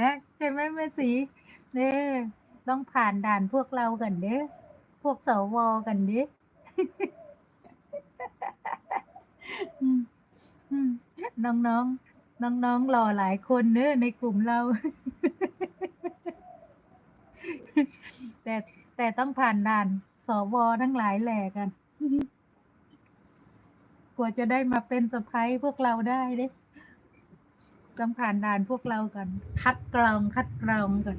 ฮะใช่ไหมแม่สีเด้อต้องผ่านด่านพวกเรากันเด้อพวกสวกันเด้ออืมอืมน้องๆ น้องๆ หล่อหลายคนเนอะในกลุ่มเรา แต่แต่ต้องผ่านด่านสวทั้งหลายแหล่กัน กว่าจะได้มาเป็นสะพ้ายพวกเราได้เด้ ต้องผ่านด่านพวกเรากัน คัดกรองคัดกรองก่อน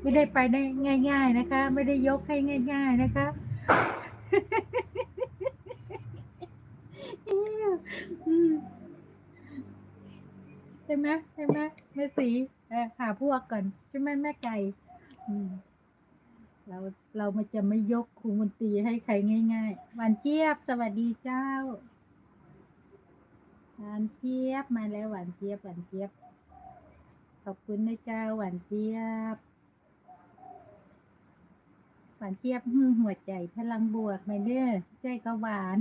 ไม่ได้ไปได้ง่าย ๆนะคะ ไม่ได้ยกให้ง่าย ๆนะคะอืมใช่ไหมใช่ไหมแม่สีหาพวกก่อนใช่ไหมแม่ไก่เราเรามันจะไม่ยกครูมนตรีให้ใครง่าย ๆวานเจี๊ยบสวัสดีเจ้า หวานเจี๊ยบมาแล้วหวานเจี๊ยบหวานเจี๊ยบ ขอบคุณนะเจ้าหวานเจี๊ยบ หวานเจี๊ยบหื้อหัวใจพลังบวกไหมเด้อใจก็หวาน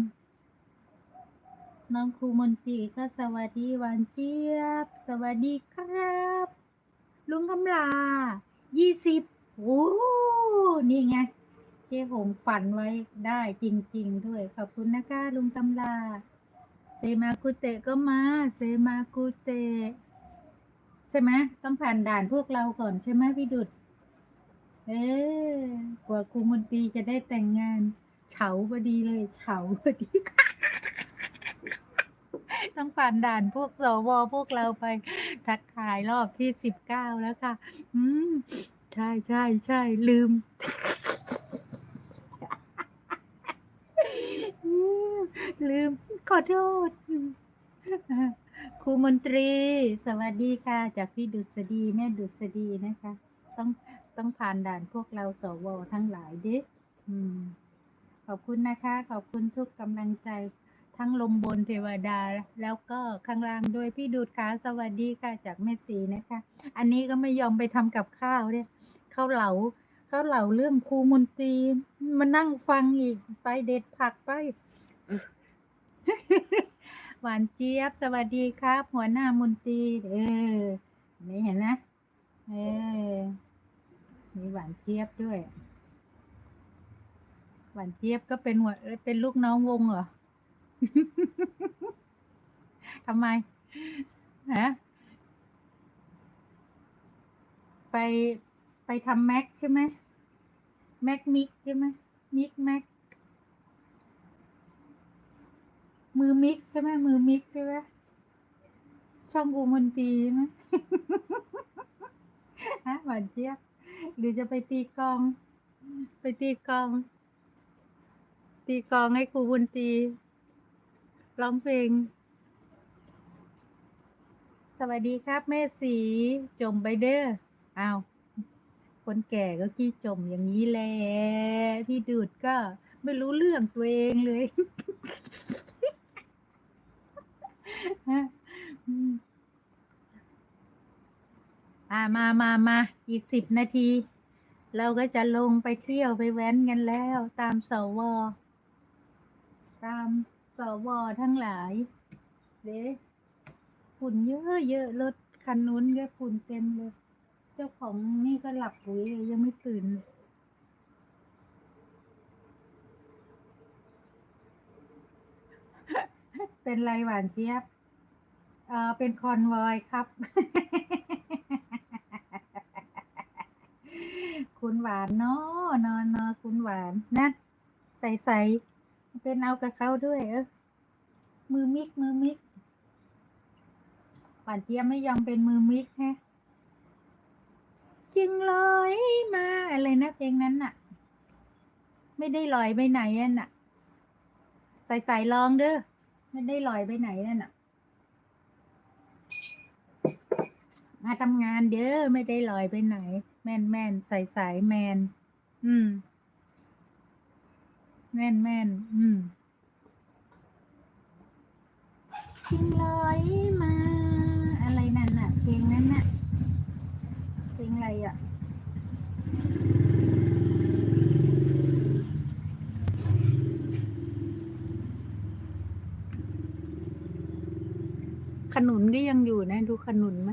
น้องครูมนตรีก็สวัสดีหวานเจี๊ยบ สวัสดีครับ ลุงกำลายี่สิบโอ้นี่ไงเจ๊หงฝันไว้ได้จริง ๆ ด้วย ขอบคุณนะคะลุงกำลา เซมากุเตก็มาเซมากุเตใช่ไหมต้องผ่านด่านพวกเราก่อนใช่ไหมพี่ดุด เออกว่าครูมนตรีจะได้แต่งงาน เฉาพอดีเลยเฉาพอดีต้องผ่านด่านพวกสวพวกเราไป ทักทายรอบที่สิบเก้าแล้วค่ะ อืม ใช่ใช่ใช่ลืม อืม ลืม ขอโทษครูมนตรี สวัสดีค่ะ จากพี่ดุษฎีแม่ดุษฎีนะคะ ต้องต้องผ่านด่านพวกเราสวทั้งหลายด้อืมขอบคุณนะคะ ขอบคุณทุกกำลังใจทั้งลมบนเทวดา แล้วก็ข้างล่างด้วยพี่ดูดขาสวัสดีค่ะจากแม่สีนะคะ อันนี้ก็ไม่ยอมไปทำกับข้าวเนี่ยข้าวเหลาข้าวเหลาเรื่องครูมนตรีมานั่งฟังอีกไปเด็ดผักไป หวานเจี๊ยบ สวัสดีครับ หัวหน้ามนตรีเออ นี่เห็นนะ เออ มีหวานเจี๊ยบด้วย หวานเจี๊ยบก็เป็นหัวเป็นลูกน้องวงเหรอทำไมฮะไปไปทำแม็กใช่ไหมแม็กมิกใช่ไหมมิกแม็ก มือมิกใช่ไหมมือมิกใช่ไหมช่องกูมนตรีไหมฮะหวานเจี๊ยบหรือจะไปตีกลอง ไปตีกลอง ตีกลองให้ครูบุญตีร้องเพลง สวัสดีครับ แม่สีจมไปเด้ออ้าวคนแก่ก็ขี้จมอย่างนี้แหละพี่ดูดก็ไม่รู้เรื่องตัวเองเลย ฮะอืมอ่า มามามาอีกสิบนาที เราก็จะลงไปเที่ยวไปแว้นกันแล้ว ตามสวตามสวทั้งหลายเด้ฝุ่นเยอะเยอะรถคันนู้นก็ฝุ่นเต็มเลย เจ้าของนี่ก็หลับปุ๋ยเลยยังไม่ตื่นเป็นไรหวานเจี๊ยบ เออเป็นคอนวอยครับ คุณหวานเนาะนอนนอคุณหวานนะใส่ใส่เป็นเอากับเขาด้วย เออมือมิกมือมิกหวานเจี๊ยบไม่ยอมเป็นมือมิกฮะจึงลอยมาอะไรนะเพลงนั้นน่ะ ไม่ได้ลอยไปไหนอะน่ะ ใส่ใส่ลองเด้อไม่ได้ลอยไปไหนนั่นน่ะมาทำงานเด้อไม่ได้ลอยไปไหน แม่นแม่นใส่สายแมน อืม แม่นแม่นอืมจึงลอยมา อะไรนั่นน่ะ เพลงนั้นน่ะ เพลงอะไรอะขนุนก็ยังอยู่นะ ดูขนุนไหม